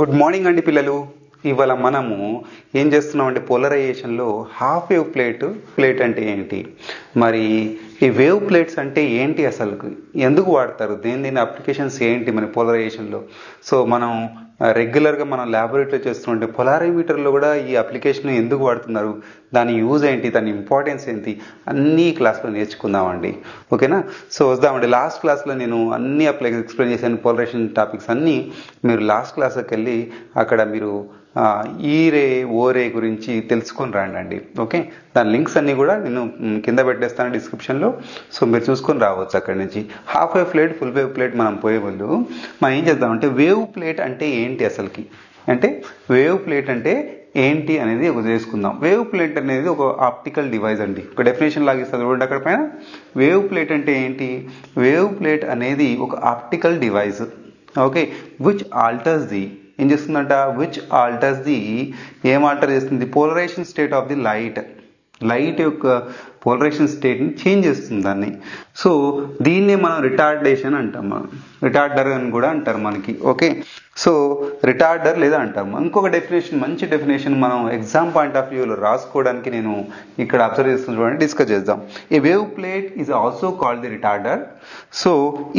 Good morning అండి పిల్లలు. ఇవాళ మనము ఏం చేస్తున్నాం అంటే పోలరైజేషన్లో హాఫ్ వేవ్ ప్లేట్ ప్లేట్ అంటే ఏంటి? మరి ఈ వేవ్ ప్లేట్స్ అంటే ఏంటి అసలు ఎందుకు వాడతారు? దేని దేని అప్లికేషన్స్ ఏంటి? మన పోలరైజేషన్లో సో మనం రెగ్యులర్గా మనం ల్యాబొరేటరీ చేస్తుంటే పొలారోమీటర్లో కూడా ఈ అప్లికేషన్ ఎందుకు వాడుతున్నారు? దాని యూజ్ ఏంటి? దాని ఇంపార్టెన్స్ ఏంటి? అన్ని క్లాస్లో నేర్చుకుందామండి. ఓకేనా? సో వద్దామండి లాస్ట్ క్లాస్లో నేను అన్ని అప్లై ఎక్స్ప్లెయిన్ చేశాను. పొలరేషన్ టాపిక్స్ అన్నీ మీరు లాస్ట్ క్లాస్కి వెళ్ళి అక్కడ మీరు ఈరే ఓరే గురించి తెలుసుకొని రాండి ఓకే? దాని లింక్స్ అన్నీ కూడా నేను కింద పెట్టేస్తాను డిస్క్రిప్షన్లో. సో మీరు చూసుకొని రావచ్చు అక్కడి నుంచి. Half wave plate full wave plate మనం పోయే ముందు మనం ఏం చేద్దామంటే వేవ్ ప్లేట్ అంటే ఏంటి అసలుకి? అంటే వేవ్ ప్లేట్ అంటే ఏంటి అనేది ఒక చేసుకుందాం. వేవ్ ప్లేట్ అనేది ఒక ఆప్టికల్ డివైస్ అండి. ఒక డెఫినేషన్ లాగా చూడండి అక్కడ పైన. వేవ్ ప్లేట్ అంటే ఏంటి? వేవ్ ప్లేట్ అనేది ఒక optical device okay? Which alters the ఏం చేస్తుందంట? విచ్ ఆల్టర్స్ ది ఏం ఆల్టర్ చేస్తుంది? Polarization state of the light light యొక్క పోలరైజేషన్ స్టేట్ని చేంజ్ చేస్తుంది దాన్ని. సో దీన్నే మనం రిటార్డేషన్ అంటాం మనం. రిటార్డర్ అని కూడా అంటారు మనకి ఓకే సో రిటార్డర్ లేదా అంటాం. ఇంకొక డెఫినేషన్ మంచి డెఫినేషన్ మనం ఎగ్జామ్ పాయింట్ ఆఫ్ వ్యూలో రాసుకోవడానికి నేను ఇక్కడ అబ్జర్వ్ చేస్తున్న చూడండి డిస్కస్ చేద్దాం. A wave plate is also called the retarder so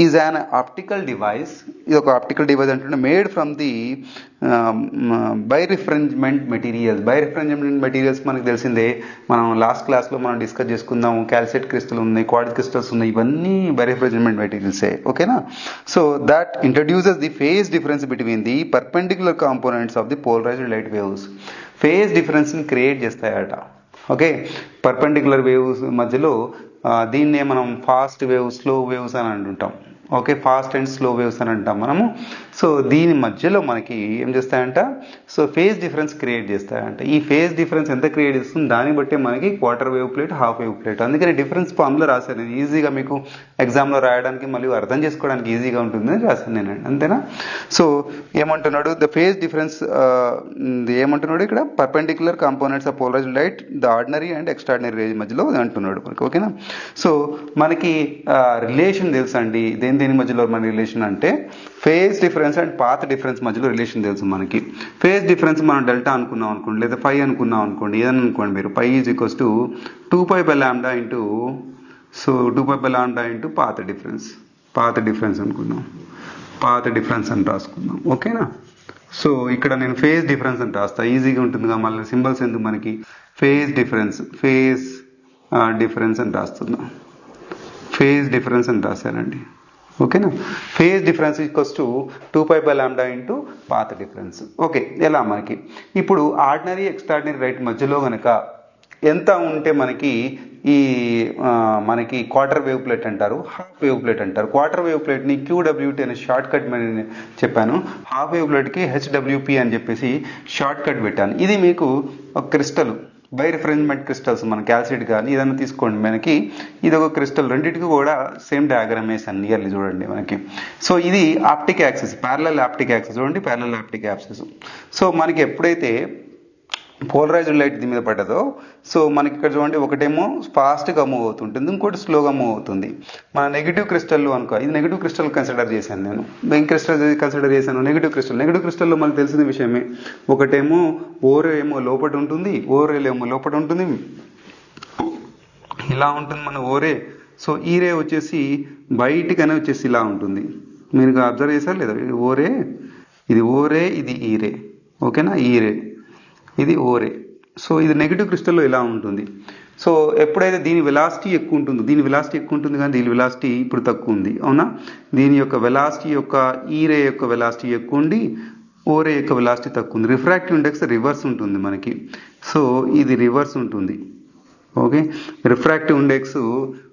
is an optical device ఇది ఒక ఆప్టికల్ డివైస్ అంటే made from the birefringent materials birefringent materials మనకు తెలిసిందే. మనం లాస్ట్ క్లాస్లో మనం డిస్కస్ చేసుకుందాం క్యాల్సైట్ క్రిస్టల్ ఉన్నాయి క్వాడ్ క్రిస్టల్స్ ఉన్నాయి ఇవన్నీ బై మెటీరియల్సే ఓకేనా? So that introduces the phase difference between the perpendicular components of the polarized light waves phase డిఫరెన్స్ని create చేస్తాయట ఓకే? పర్పెండిక్యులర్ వేవ్స్ మధ్యలో దీన్నే మనం ఫాస్ట్ వేవ్ స్లో వేవ్స్ అని అంటుంటాం okay? Fast and slow waves అని అంటాం మనము. సో దీని మధ్యలో మనకి ఏం చేస్తాయంట? సో ఫేజ్ డిఫరెన్స్ క్రియేట్ చేస్తాయంట. ఈ ఫేజ్ డిఫరెన్స్ ఎంత క్రియేట్ చేస్తుంది దాన్ని బట్టి మనకి quarter wave plate half wave plate. అందుకని డిఫరెన్స్ ఫామ్లో రాశాను నేను. ఈజీగా మీకు ఎగ్జామ్లో రాయడానికి మళ్ళీ అర్థం చేసుకోవడానికి ఈజీగా ఉంటుందని రాశాను నేను. అంతేనా? సో ఏమంటున్నాడు? ద ఫేజ్ డిఫరెన్స్ ఏమంటున్నాడు ఇక్కడ? Perpendicular components of polarize light the ordinary and extraordinary range మధ్యలో అంటున్నాడు మనకి. ఓకేనా? సో మనకి రిలేషన్ తెలుసండి దేని దేని మధ్యలో మన రిలేషన్ అంటే phase difference and path difference మధ్యలో రిలేషన్ తెలుసు మనకి. ఫేజ్ డిఫరెన్స్ మనం డెల్టా అనుకున్నాం అనుకోండి లేదా ఫైవ్ అనుకున్నాం అనుకోండి ఏదైనా అనుకోండి మీరు. Pi is equals to two pi by lambda into so two pi by lambda into path difference path difference అనుకున్నాం. పాత డిఫరెన్స్ అని రాసుకుందాం ఓకేనా సో ఇక్కడ నేను ఫేజ్ డిఫరెన్స్ అని రాస్తా. ఈజీగా ఉంటుందిగా మళ్ళీ సింబల్స్ ఎందుకు మనకి? ఫేజ్ డిఫరెన్స్ ఫేజ్ డిఫరెన్స్ అని రాస్తున్నాం. ఫేజ్ డిఫరెన్స్ అని రాశానండి ఓకేనా? Phase difference equals to two pi by lambda into path difference. Okay ఎలా మనకి? ఇప్పుడు ఆర్డినరీ ఎక్స్ట్రాడినరీ రైట్ మధ్యలో కనుక ఎంత ఉంటే మనకి ఈ మనకి క్వార్టర్ వేవ్ ప్లేట్ అంటారు హాఫ్ వేవ్ ప్లేట్ అంటారు. క్వార్టర్ వేవ్ ప్లేట్ని క్యూడబ్ల్యూటీ అనే షార్ట్ కట్ చెప్పాను. హాఫ్ వేవ్ ప్లేట్కి హెచ్డబ్ల్యూపీ అని చెప్పేసి షార్ట్ కట్ పెట్టాను. ఇది మీకు ఒక క్రిస్టల్. బై రిఫరెన్స్మెంట్ క్రిస్టల్స్ మన క్యాల్సిడ్ కానీ ఏదైనా తీసుకోండి మనకి. ఇది ఒక క్రిస్టల్ రెండింటికి కూడా సేమ్ డయాగ్రామ్ వేసాను నియర్లీ చూడండి మనకి. సో ఇది optic axis parallel optic axis చూడండి ప్యారలల్ ఆప్టిక్ యాక్సెస్. సో మనకి ఎప్పుడైతే పోలరైజ్డ్ లైట్ దీని మీద పడ్డదో. సో మనకి ఇక్కడ చూడండి ఒకటేమో ఫాస్ట్గా మూవ్ అవుతుంటుంది ఇంకోటి స్లోగా మూవ్ అవుతుంది. మన నెగిటివ్ క్రిస్టల్ అనుకో ఇది నెగిటివ్ క్రిస్టల్ కన్సిడర్ చేశాను నేను. ఏం క్రిస్టల్ కన్సిడర్ చేశాను? Negative crystal. నెగిటివ్ క్రిస్టల్లో మనకు తెలిసిన విషయమే ఒకటేమో ఓరో ఏమో లోపట ఉంటుంది ఓరేల్ ఏమో లోపట ఉంటుంది. ఇలా ఉంటుంది మన ఓరే. సో ఈ రే వచ్చేసి బయటికనే వచ్చేసి ఇలా ఉంటుంది. మీరు అబ్జర్వ్ చేశారు లేదా? ఓరే ఇది ఓరే ఇది ఈ రే. ఓకేనా? ఈ రే. ఇది ఓరే. సో ఇది నెగిటివ్ క్రిస్టల్లో ఇలా ఉంటుంది? సో ఎప్పుడైతే దీని వెలాసిటీ ఎక్కువ ఉంటుందో దీని వెలాసిటీ ఎక్కువ ఉంటుంది కానీ దీని వెలాసిటీ ఇప్పుడు తక్కువ ఉంది. అవునా? దీని యొక్క వెలాసిటీ యొక్క ఈరే యొక్క వెలాసిటీ ఎక్కువ ఉండి ఓరే యొక్క వెలాసిటీ తక్కువ ఉంది. రిఫ్రాక్టివ్ ఇండెక్స్ రివర్స్ ఉంటుంది మనకి. సో ఇది రివర్స్ ఉంటుంది. ఓకే రిఫ్రాక్టివ్ ఇండెక్స్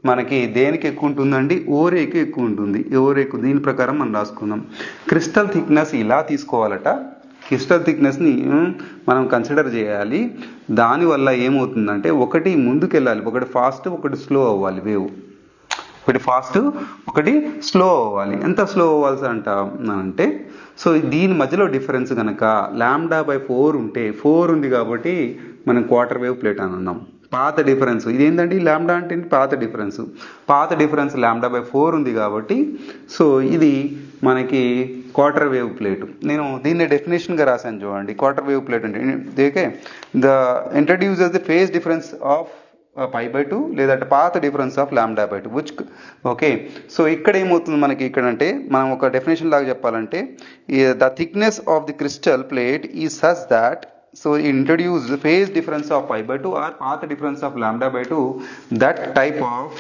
మనకి దేనికి ఎక్కువ ఉంటుందండి? ఓరేకి ఎక్కువ ఉంటుంది. ఓరేకు దీని ప్రకారం మనం రాసుకుందాం. క్రిస్టల్ థిక్నెస్ ఇలా తీసుకోవాలట. క్రిస్టల్ థిక్నెస్ని మనం కన్సిడర్ చేయాలి. దానివల్ల ఏమవుతుందంటే ఒకటి ముందుకెళ్ళాలి. ఒకటి ఫాస్ట్ ఒకటి స్లో అవ్వాలి వేవ్. ఒకటి ఫాస్ట్ ఒకటి స్లో అవ్వాలి. ఎంత స్లో అవ్వాల్సి అంట అంటే సో దీని మధ్యలో డిఫరెన్స్ కనుక ల్యాండా బై ఫోర్ ఉంటే ఫోర్ ఉంది కాబట్టి మనం క్వార్టర్ వేవ్ ప్లేట్ అని అన్నాం. పాత డిఫరెన్స్. ఇదేంటండి ల్యాండా అంటే ఏంటి? పాత difference. Path difference lambda by four ఉంది కాబట్టి సో ఇది మనకి క్వార్టర్ వేవ్ ప్లేట్ నేను దీన్ని డెఫినేషన్గా రాశాను చూడండి. క్వార్టర్ వేవ్ ప్లేట్ అంటే దేకే the introduce the phase difference of pi by two లేదంటే path difference of lambda by two which okay so ఇక్కడ ఏమవుతుంది మనకి ఇక్కడ అంటే మనం ఒక డెఫినేషన్ లాగా చెప్పాలంటే the thickness of the crystal plate is such that so introduce phase difference of pi by two or path difference of lambda by two that type of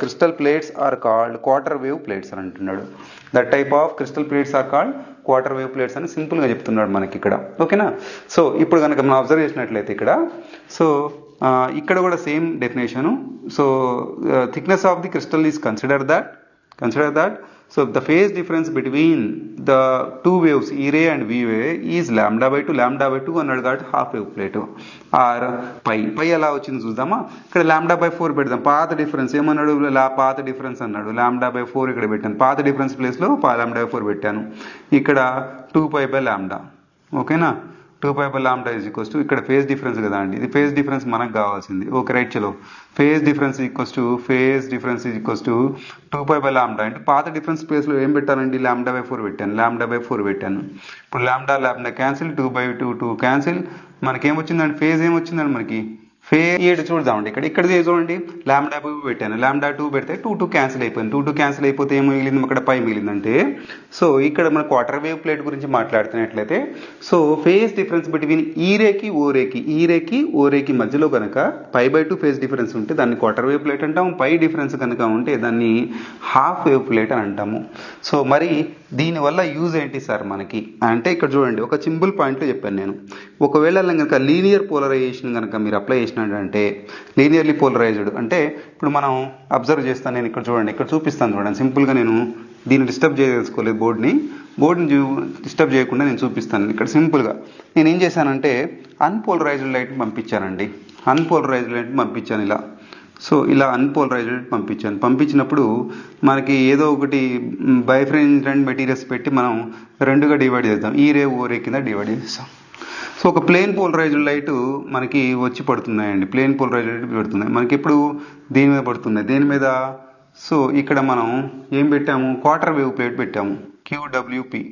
crystal plates are called quarter wave plates అని అంటున్నాడు. That type of crystal plates are called quarter wave plates అని సింపుల్గా చెప్తున్నాడు మనకి ఇక్కడ. ఓకేనా so ఇప్పుడు కనుక మనం అబ్జర్వ్ చేసినట్లయితే ఇక్కడ. సో ఇక్కడ కూడా same definition so thickness of the crystal is consider that consider that so the phase difference between the two waves E ray and we way is lambda by two lambda by two అన్నాడు కాబట్టి half wave plate or pi pi ఎలా వచ్చింది చూద్దామా? ఇక్కడ lambda by four పెడదాం. పాత difference ఏమన్నాడు? లా పాత డిఫరెన్స్ అన్నాడు. ల్యాండా బై ఫోర్ ఇక్కడ పెట్టాను. పాత డిఫరెన్స్ ప్లేస్లో ల్యాండా బై ఫోర్ పెట్టాను. ఇక్కడ టూ పై బై ల్యాండా ఓకేనా two pi by lambda is equals to ఇక్కడ ఫేజ్ డిఫరెన్స్ కదా అండి. ఇది ఫేజ్ డిఫరెన్స్ మనకు కావాల్సింది. ఓకే రైట్ చలో. Phase difference equals to phase difference is equals to two pi by lambda. అంటే పాత డిఫరెన్స్ ప్లేస్లో ఏం పెట్టానండి లాంబ్డా బై ఫోర్ పెట్టాను లాంబ్డా బై ఫోర్ పెట్టాను. ఇప్పుడు lambda lambda cancel two by two two cancel. మనకి ఏమొచ్చిందండి ఫేజ్ ఏమొచ్చిందండి మనకి? ఫేజ్ ఏడు చూద్దామండి. ఇక్కడ ఇక్కడ చూడండి? లాంబ్డా టూ పెట్టాను. లాంబ్డా టూ పెడితే టూ టూ క్యాన్సిల్ అయిపోయింది. టూ టూ క్యాన్సిల్ అయిపోతే ఏం మిగిలింది? అక్కడ పై మిగిలిందంటే సో ఇక్కడ మన క్వార్టర్ వేవ్ ప్లేట్ గురించి మాట్లాడుతున్నట్లయితే so phase difference between E రేకి ఓ రేకి ఈ రేకి ఓ రేకి మధ్యలో కనుక pi by two phase difference ఉంటే దాన్ని క్వార్టర్ వేవ్ ప్లేట్ అంటాము పై డిఫరెన్స్ కనుక ఉంటే దాన్ని హాఫ్ వేవ్ ప్లేట్ అని అంటాము. సో మరి దీనివల్ల యూజ్ ఏంటి సార్ మనకి? అంటే ఇక్కడ చూడండి ఒక సింపుల్ పాయింట్లో చెప్పాను నేను. ఒకవేళ కనుక లీనియర్ పోలరైజేషన్ కనుక మీరు అప్లై చేసినట్టంటే లీనియర్లీ పోలరైజ్డ్ అంటే ఇప్పుడు మనం అబ్జర్వ్ చేస్తాను నేను ఇక్కడ చూడండి ఇక్కడ చూపిస్తాను చూడండి సింపుల్గా నేను దీన్ని డిస్టర్బ్ చేసుకోలేదు బోర్డ్ని. బోర్డుని డిస్టర్బ్ చేయకుండా నేను చూపిస్తాను ఇక్కడ సింపుల్గా. నేను ఏం చేశానంటే అన్పోలరైజ్డ్ లైట్ పంపించానండి. అన్పోలరైజ్డ్ లైట్ పంపించాను ఇలా. సో ఇలా అన్పోలరైజ్డ్ పంపించాను. పంపించినప్పుడు మనకి ఏదో ఒకటి బైఫ్రెండ్ మెటీరియల్స్ పెట్టి మనం రెండుగా డివైడ్ చేద్దాం. ఈ రే ఓ రే కింద డివైడ్ చేస్తాం. సో ఒక ప్లేన్ పోలరైజ్డ్ లైట్ మనకి వచ్చి పడుతున్నాయండి. ప్లేన్ పోలరైజ్డ్ లైట్ పడుతున్నాయి. మనకి ఎప్పుడు దీని మీద పడుతున్నాయి? దీని మీద? సో ఇక్కడ మనం ఏం పెట్టాము? క్వార్టర్ వేవ్ ప్లేట్ పెట్టాము. క్యూడబ్ల్యూపి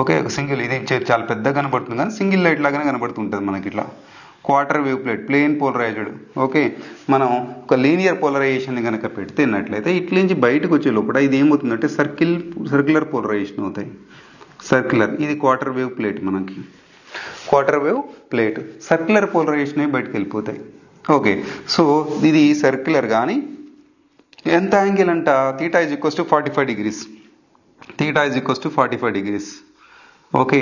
ఓకే ఒక సింగిల్ ఇది చాలా పెద్దగా కనబడుతుంది కానీ సింగిల్ లైట్ లాగానే కనబడుతుంటుంది మనకి ఇట్లా. Quarter wave plate plane polarized okay మనం ఒక లీనియర్ పోలరైజేషన్ కనుక పెడితేనట్లయితే ఇట్ల నుంచి బయటకు వచ్చే లోపల ఇది ఏమవుతుందంటే సర్కిల్ సర్క్యులర్ పోలరైజేషన్ అవుతాయి. సర్క్యులర్ ఇది క్వార్టర్ వేవ్ ప్లేట్ మనకి. Quarter wave plate circular polarization బయటకు వెళ్ళిపోతాయి. ఓకే సో ఇది సర్క్యులర్ కానీ ఎంత యాంగిల్ అంట? Theta is equals to forty five degrees theta is equals to forty five degrees okay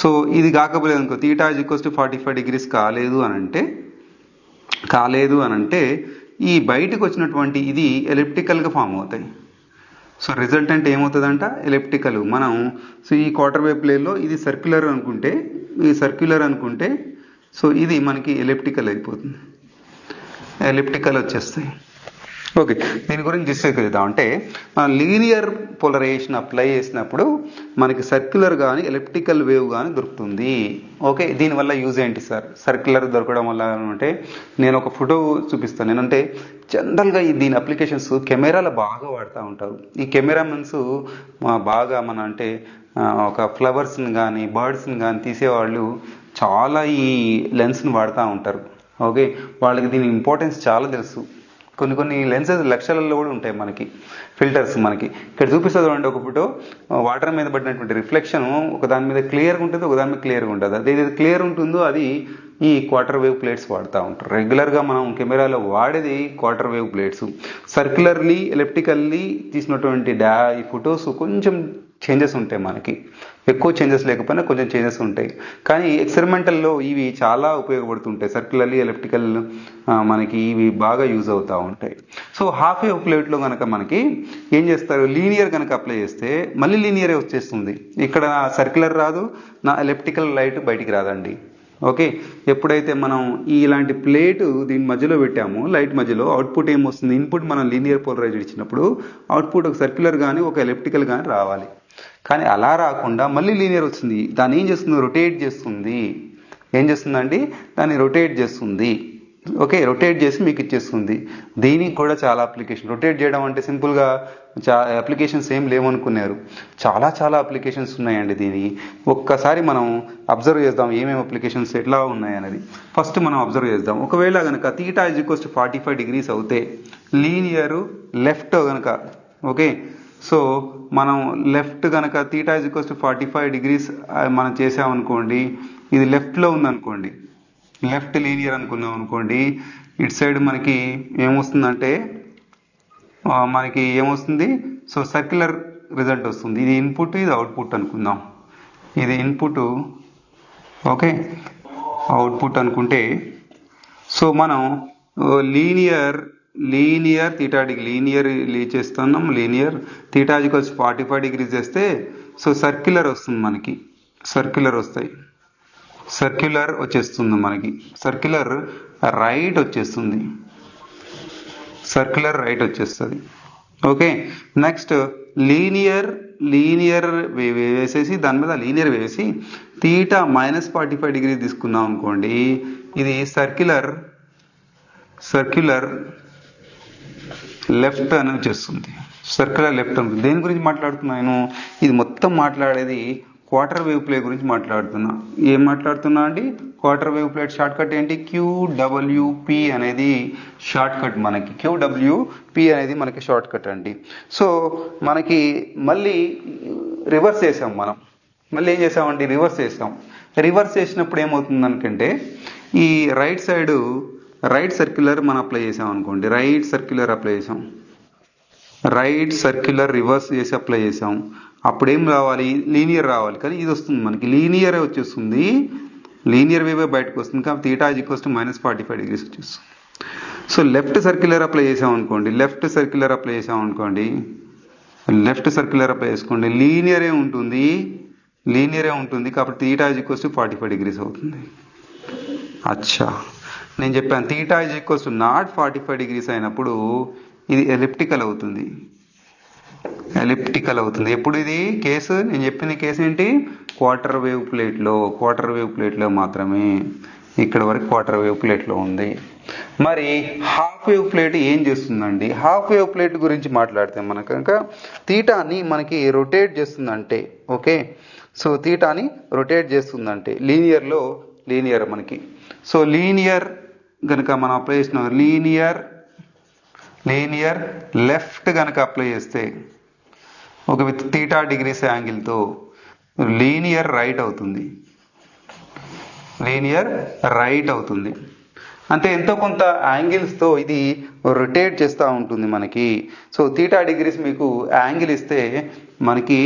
so ఇది కాకపోలేదు అనుకో theta is equals to forty five degrees కాలేదు అని అంటే కాలేదు అని అంటే ఈ బయటకు వచ్చినటువంటి ఇది ఎలిప్టికల్గా ఫామ్ అవుతాయి. సో రిజల్ట్ అంటే ఏమవుతుందంట? ఎలిప్టికల్ మనం సో ఈ క్వార్టర్ వేవ్ ప్లేన్లో ఇది సర్క్యులర్ అనుకుంటే ఈ సర్క్యులర్ అనుకుంటే సో ఇది మనకి ఎలిప్టికల్ అయిపోతుంది. ఎలిప్టికల్ వచ్చేస్తాయి. ఓకే దీని గురించి డిస్కస్ చేద్దాం. అంటే మనం లీనియర్ పోలరైజేషన్ అప్లై చేసినప్పుడు మనకి సర్క్యులర్ కానీ ఎలక్ట్రికల్ వేవ్ కానీ దొరుకుతుంది. ఓకే దీనివల్ల యూజ్ ఏంటి సార్? సర్క్యులర్ దొరకడం వల్ల అంటే నేను ఒక ఫోటో చూపిస్తాను. నేనంటే జనరల్గా ఈ దీని అప్లికేషన్స్ కెమెరాలో బాగా వాడుతూ ఉంటారు. ఈ కెమెరామెన్స్ బాగా మన అంటే ఒక ఫ్లవర్స్ని కానీ బర్డ్స్ని కానీ తీసేవాళ్ళు చాలా ఈ లెన్స్ని వాడుతూ ఉంటారు. ఓకే వాళ్ళకి దీని ఇంపార్టెన్స్ చాలా తెలుసు. కొన్ని కొన్ని లెన్సెస్ లక్షలలో కూడా ఉంటాయి మనకి. ఫిల్టర్స్ మనకి. ఇక్కడ చూపిస్తుంది చూడండి ఒక ఫోటో. వాటర్ మీద పడినటువంటి రిఫ్లెక్షన్ ఒక దాని మీద క్లియర్గా ఉంటుంది ఒక దాని మీద క్లియర్గా ఉంటుంది అది ఏదైతే క్లియర్ ఉంటుందో అది ఈ క్వార్టర్ వేవ్ ప్లేట్స్ వాడుతూ ఉంటారు. రెగ్యులర్గా మనం కెమెరాలో వాడేది quarter wave plates circularly elliptically తీసినటువంటి డా ఈ ఫొటోస్ కొంచెం చేంజెస్ ఉంటాయి మనకి. ఎక్కువ చేంజెస్ లేకపోయినా కొంచెం చేంజెస్ ఉంటాయి. కానీ ఎక్స్పెరిమెంటల్లో ఇవి చాలా ఉపయోగపడుతుంటాయి. సర్క్యులర్లీ ఎలక్ట్రికల్ మనకి ఇవి బాగా యూజ్ అవుతూ ఉంటాయి. సో హాఫ్ వేవ్ ప్లేట్లో కనుక మనకి ఏం చేస్తారు? లీనియర్ కనుక అప్లై చేస్తే మళ్ళీ లీనియరే వచ్చేస్తుంది. ఇక్కడ సర్క్యులర్ రాదు నా ఎలక్ట్రికల్ లైట్ బయటికి రాదండి. ఓకే? ఎప్పుడైతే మనం ఇలాంటి ప్లేట్ దీని మధ్యలో పెట్టామో లైట్ మధ్యలో అవుట్పుట్ ఏమొస్తుంది ఇన్పుట్ మనం లీనియర్ పోలరైజ్ ఇచ్చినప్పుడు అవుట్పుట్ ఒక సర్క్యులర్ కానీ ఒక ఎలక్ట్రికల్ కానీ రావాలి. కానీ అలా రాకుండా మళ్ళీ లీనియర్ వచ్చింది. దాన్ని ఏం చేస్తుంది? రొటేట్ చేస్తుంది. ఏం చేస్తుందండి? దాన్ని రొటేట్ చేస్తుంది. ఓకే రొటేట్ చేసి మీకు ఇచ్చేస్తుంది. దీనికి కూడా చాలా అప్లికేషన్. రొటేట్ చేయడం అంటే సింపుల్గా చా అప్లికేషన్స్ ఏం లేవనుకున్నారు. చాలా చాలా అప్లికేషన్స్ ఉన్నాయండి దీనికి. ఒక్కసారి మనం అబ్జర్వ్ చేద్దాం ఏమేమి అప్లికేషన్స్ ఎట్లా ఉన్నాయనేది. ఫస్ట్ మనం అబ్జర్వ్ చేద్దాం. ఒకవేళ కనుక theta is equals to forty five degrees అవుతే లీనియర్ లెఫ్ట్ కనుక ఓకే సో మనం లెఫ్ట్ కనుక theta is equals to forty five degrees మనం చేసామనుకోండి ఇది లెఫ్ట్లో ఉందనుకోండి లెఫ్ట్ లీనియర్ అనుకున్నాం అనుకోండి ఇటు సైడ్ మనకి ఏమొస్తుందంటే మనకి ఏమొస్తుంది? సో సర్క్యులర్ రిజల్ట్ వస్తుంది. ఇది ఇన్పుట్ ఇది అవుట్పుట్ అనుకుందాం. ఇది ఇన్పుట్ ఓకే అవుట్పుట్ అనుకుంటే సో మనం linear linear theta degree linear లీ చేస్తున్నాం linear. Theta equals forty five degrees చేస్తే సో సర్క్యులర్ వస్తుంది మనకి. సర్క్యులర్ వస్తాయి. సర్క్యులర్ వచ్చేస్తుంది మనకి. సర్క్యులర్ రైట్ వచ్చేస్తుంది. సర్క్యులర్ రైట్ వచ్చేస్తుంది. ఓకే నెక్స్ట్ లీనియర్ లీనియర్ వేసేసి దాని మీద లీనియర్ వేసి theta minus forty five degree తీసుకున్నాం అనుకోండి ఇది సర్క్యులర్ సర్క్యులర్ లెఫ్ట్ అనేది చేస్తుంది. సర్కులర్ లెఫ్ట్ అని దేని గురించి మాట్లాడుతున్నాను ఇది మొత్తం మాట్లాడేది క్వార్టర్ వేవ్ ప్లే గురించి మాట్లాడుతున్నా. ఏం మాట్లాడుతున్నా అండి? Quarter wave plate short cut ఏంటి? క్యూడబ్ల్యూపి అనేది షార్ట్ కట్ మనకి. క్యూడబ్ల్యూపి అనేది మనకి షార్ట్ కట్ అండి. సో మనకి మళ్ళీ రివర్స్ చేసాం మనం. మళ్ళీ ఏం చేసామండి? రివర్స్ చేసాం. రివర్స్ చేసినప్పుడు ఏమవుతుంది అనుకంటే ఈ రైట్ సైడ్ రైట్ సర్క్యులర్ మనం అప్లై చేసాం అనుకోండి. రైట్ సర్క్యులర్ అప్లై చేసాం. రైట్ సర్క్యులర్ రివర్స్ చేసి అప్లై చేసాం. అప్పుడు ఏం రావాలి? లీనియర్ రావాలి. కానీ ఇది వస్తుంది మనకి. లీనియర్ వచ్చేస్తుంది. లీనియర్ వేవే బయటకు వస్తుంది. కాబట్టి theta equals to minus forty five degrees వచ్చేస్తుంది. సో లెఫ్ట్ సర్క్యులర్ అప్లై చేసాం అనుకోండి. లెఫ్ట్ సర్క్యులర్ అప్లై చేసాం అనుకోండి. లెఫ్ట్ సర్క్యులర్ అప్లై చేసుకోండి. లీనియరే ఉంటుంది. లీనియరే ఉంటుంది. కాబట్టి theta equals to forty five degrees అవుతుంది. అచ్చా. నేను చెప్పాను theta is equals to not forty five degrees అయినప్పుడు ఇది ఎలిప్టికల్ అవుతుంది. ఎలిప్టికల్ అవుతుంది. ఎప్పుడు ఇది? కేసు? నేను చెప్పిన కేసు ఏంటి? క్వార్టర్ వేవ్ ప్లేట్లో క్వార్టర్ వేవ్ ప్లేట్లో మాత్రమే ఇక్కడ వరకు క్వార్టర్ వేవ్ ప్లేట్లో ఉంది. మరి హాఫ్ వేవ్ ప్లేట్ ఏం చేస్తుందండి? హాఫ్ వేవ్ ప్లేట్ గురించి మాట్లాడితే మనకు కనుక తీటాని మనకి రొటేట్ చేస్తుందంటే ఓకే? సో తీటాని రొటేట్ చేస్తుందంటే లీనియర్లో లీనియర్ మనకి. సో లీనియర్ కనుక మనం అప్లై చేసిన లీనియర్ లీనియర్ లెఫ్ట్ కనుక అప్లై చేస్తే ఒక విత్ తీటా డిగ్రీస్ యాంగిల్తో లీనియర్ రైట్ అవుతుంది. లీనియర్ రైట్ అవుతుంది. అంటే ఎంతో కొంత యాంగిల్స్తో ఇది రొటేట్ చేస్తూ ఉంటుంది మనకి. సో తీటా డిగ్రీస్ మీకు యాంగిల్ ఇస్తే మనకి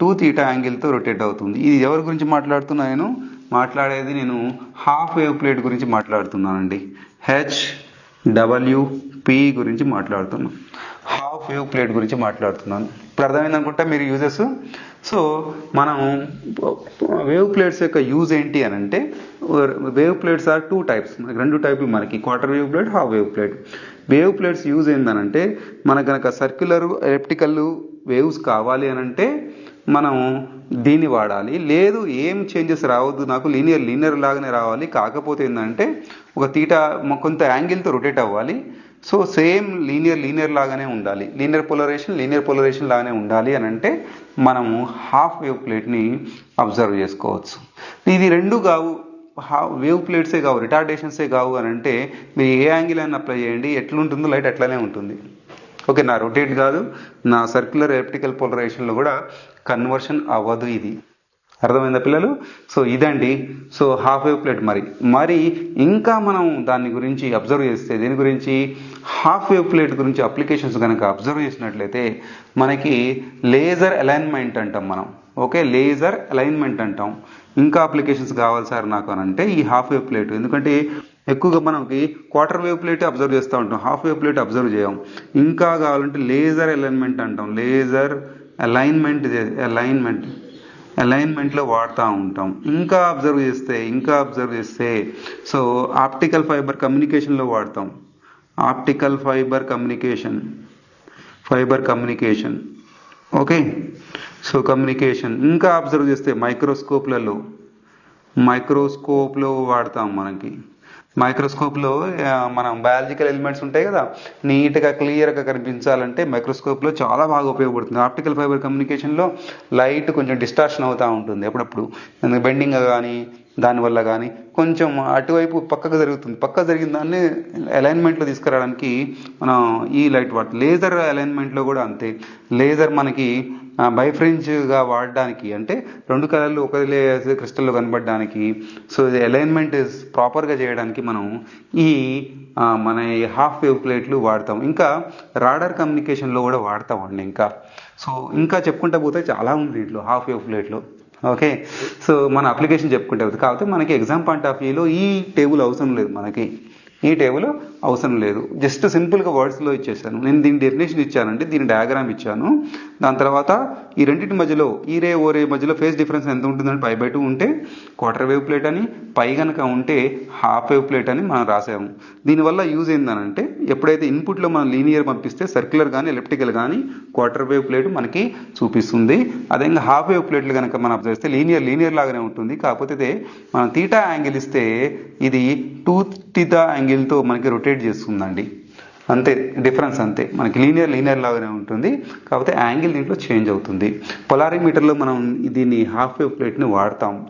టూ తీటా యాంగిల్తో రొటేట్ అవుతుంది. ఇది ఎవరి గురించి మాట్లాడుతున్నా నేను? మాట్లాడేది నేను హాఫ్ వేవ్ ప్లేట్ గురించి మాట్లాడుతున్నానండి. హెచ్ డబ్ల్యూపి గురించి మాట్లాడుతున్నాను హాఫ్ వేవ్ ప్లేట్ గురించి మాట్లాడుతున్నాను. ఇప్పుడు అర్థమైంది అనుకుంటా మీరు యూజెస్ సో మనం వేవ్ ప్లేట్స్ యొక్క యూజ్ ఏంటి అని అంటే wave plates are two types మనకి రెండు టైపులు మనకి quarter wave plate half wave plate wave plates use ఏందనంటే మనకు కనుక సర్క్యులర్ ఎలెప్టికల్ వేవ్స్ కావాలి అనంటే మనం దీన్ని వాడాలి. లేదు ఏం చేంజెస్ రావద్దు. నాకు లీనియర్ లీనియర్ లాగానే రావాలి. కాకపోతే ఏంటంటే ఒక తీట కొంత యాంగిల్తో రొటేట్ అవ్వాలి. సో సేమ్ లీనియర్ లీనియర్ లాగానే ఉండాలి. లీనియర్ పోలరేషన్ లీనియర్ పోలరేషన్ లాగానే ఉండాలి అని అంటే మనము హాఫ్ వేవ్ ప్లేట్ని అబ్జర్వ్ చేసుకోవచ్చు. ఇది రెండు కావు హాఫ్ వేవ్ ప్లేట్సే కావు రిటార్డేషన్సే కావు అని అంటే మీరు ఏ యాంగిల్ అయినా అప్లై చేయండి. ఎట్లుంటుందో లైట్ అట్లానే ఉంటుంది. ఓకే నా రొటేట్ కాదు. నా సర్క్యులర్ ఎలక్ట్రికల్ పోలరైజేషన్లో కూడా కన్వర్షన్ అవ్వదు ఇది. అర్థమైందా పిల్లలు? సో ఇదండి. సో హాఫ్ వేవ్ ప్లేట్ మరి. మరి ఇంకా మనం దాని గురించి అబ్జర్వ్ చేస్తే దీని గురించి హాఫ్ వేవ్ ప్లేట్ గురించి అప్లికేషన్స్ కనుక అబ్జర్వ్ చేసినట్లయితే మనకి లేజర్ అలైన్మెంట్ అంటాం మనం. ఓకే లేజర్ అలైన్మెంట్ అంటాం. ఇంకా అప్లికేషన్స్ కావాలి సార్ నాకు అని అంటే ఈ హాఫ్ వేవ్ ప్లేట్ ఎందుకంటే ఎక్కువగా మనకి క్వార్టర్ వేవ్ ప్లేట్ అబ్జర్వ్ చేస్తూ ఉంటాం. హాఫ్ వేవ్ ప్లేట్ అబ్జర్వ్ చేయం. ఇంకా కావాలంటే లేజర్ అలైన్మెంట్ అంటాం. లేజర్ అలైన్మెంట్ అలైన్మెంట్ అలైన్మెంట్లో వాడుతూ ఉంటాం. ఇంకా అబ్జర్వ్ చేస్తే ఇంకా అబ్జర్వ్ చేస్తే సో ఆప్టికల్ ఫైబర్ కమ్యూనికేషన్లో వాడతాం. Optical fibre communication fibre communication okay so communication ఇంకా అబ్జర్వ్ చేస్తే మైక్రోస్కోప్లలో మైక్రోస్కోప్లో వాడతాం మనకి. మైక్రోస్కోప్లో మనం బయాలజికల్ ఎలిమెంట్స్ ఉంటాయి కదా నీట్గా క్లియర్గా కనిపించాలంటే మైక్రోస్కోప్లో చాలా బాగా ఉపయోగపడుతుంది. ఆప్టికల్ ఫైబర్ కమ్యూనికేషన్లో లైట్ కొంచెం డిస్టార్షన్ అవుతూ ఉంటుంది అప్పుడప్పుడు బెండింగ్ కానీ దానివల్ల కానీ కొంచెం అటువైపు పక్కకు జరుగుతుంది. పక్క జరిగిన దాన్ని అలైన్మెంట్లో తీసుకురావడానికి మనం ఈ లైట్ వాడుతుంది లేజర్ అలైన్మెంట్లో కూడా అంతే. లేజర్ మనకి బైఫ్రెంజ్గా వాడడానికి అంటే రెండు కలర్లు ఒక క్రిస్టల్లో కనబడడానికి సో ఇది అలైన్మెంట్ ప్రాపర్గా చేయడానికి మనం ఈ మన ఈ హాఫ్ వేవ్ ప్లేట్లు వాడతాం. ఇంకా రాడర్ కమ్యూనికేషన్లో కూడా వాడతామండి ఇంకా. సో ఇంకా చెప్పుకుంటా పోతే చాలా ఉంది దీంట్లో హాఫ్ వేవ్ ప్లేట్లో ఓకే? సో మన అప్లికేషన్ చెప్పుకుంటే కాకపోతే మనకి ఎగ్జామ్ పాయింట్ ఆఫ్ వ్యూలో ఈ టేబుల్ అవసరం లేదు మనకి. ఈ టేబుల్ అవసరం లేదు. జస్ట్ సింపుల్గా వర్డ్స్లో ఇచ్చేసాను. నేను దీని డెఫినేషన్ ఇచ్చానంటే దీని డయాగ్రామ్ ఇచ్చాను. దాని తర్వాత ఈ రెండింటి మధ్యలో ఈ రే ఓ రే మధ్యలో ఫేస్ డిఫరెన్స్ ఎంత ఉంటుందంటే పై బై టూ ఉంటే క్వార్టర్ వేవ్ ప్లేట్ అని పై కనుక ఉంటే హాఫ్ వేవ్ ప్లేట్ అని మనం రాసాము. దీనివల్ల యూజ్ ఏందనంటే ఎప్పుడైతే ఇన్పుట్లో మనం లీనియర్ పంపిస్తే సర్క్యులర్ కానీ ఎలక్ట్రికల్ కానీ క్వార్టర్ వేవ్ ప్లేట్ మనకి చూపిస్తుంది. అదేవిధంగా హాఫ్ వేవ్ ప్లేట్లు కనుక మనం అబ్జర్వ్ చేస్తే లీనియర్ లీనియర్ లాగానే ఉంటుంది. కాకపోతే మనం తీటా యాంగిల్ ఇస్తే ఇది టూ టీటా యాంగిల్తో మనకి రొటేట్ చేస్తుందండి. అంతే డిఫరెన్స్ అంతే. మనకి లీనియర్ లీనియర్ లాగానే ఉంటుంది. కాకపోతే యాంగిల్ దీంట్లో చేంజ్ అవుతుంది. పొలారిమీటర్లో మనం దీన్ని హాఫ్ వేవ్ ప్లేట్ని వాడతాం.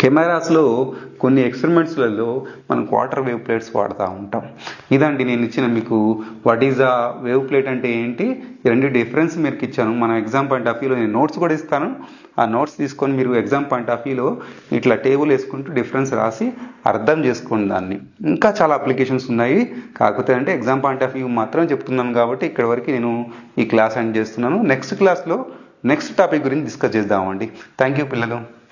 కెమెరాస్లో కొన్ని ఎక్స్పెరిమెంట్స్లలో మనం క్వార్టర్ వేవ్ ప్లేట్స్ వాడుతూ ఉంటాం. ఇదండి నేను ఇచ్చిన మీకు what is a wave plate అంటే ఏంటి? ఈ రెండు డిఫరెన్స్ మీరు ఇచ్చాను. మన ఎగ్జామ్ పాయింట్ ఆఫ్ వ్యూలో నేను నోట్స్ కూడా ఇస్తాను. ఆ నోట్స్ తీసుకొని మీరు ఎగ్జామ్ పాయింట్ ఆఫ్ వ్యూలో ఇట్లా టేబుల్ వేసుకుంటూ డిఫరెన్స్ రాసి అర్థం చేసుకోండి దాన్ని. ఇంకా చాలా అప్లికేషన్స్ ఉన్నాయి. కాకపోతే అంటే ఎగ్జామ్ పాయింట్ ఆఫ్ వ్యూ మాత్రం చెప్తున్నాను కాబట్టి ఇక్కడ వరకు నేను ఈ క్లాస్ ఎండ్ చేస్తున్నాను. నెక్స్ట్ క్లాస్లో నెక్స్ట్ టాపిక్ గురించి డిస్కస్ చేద్దామండి. థ్యాంక్ యూ పిల్లలు.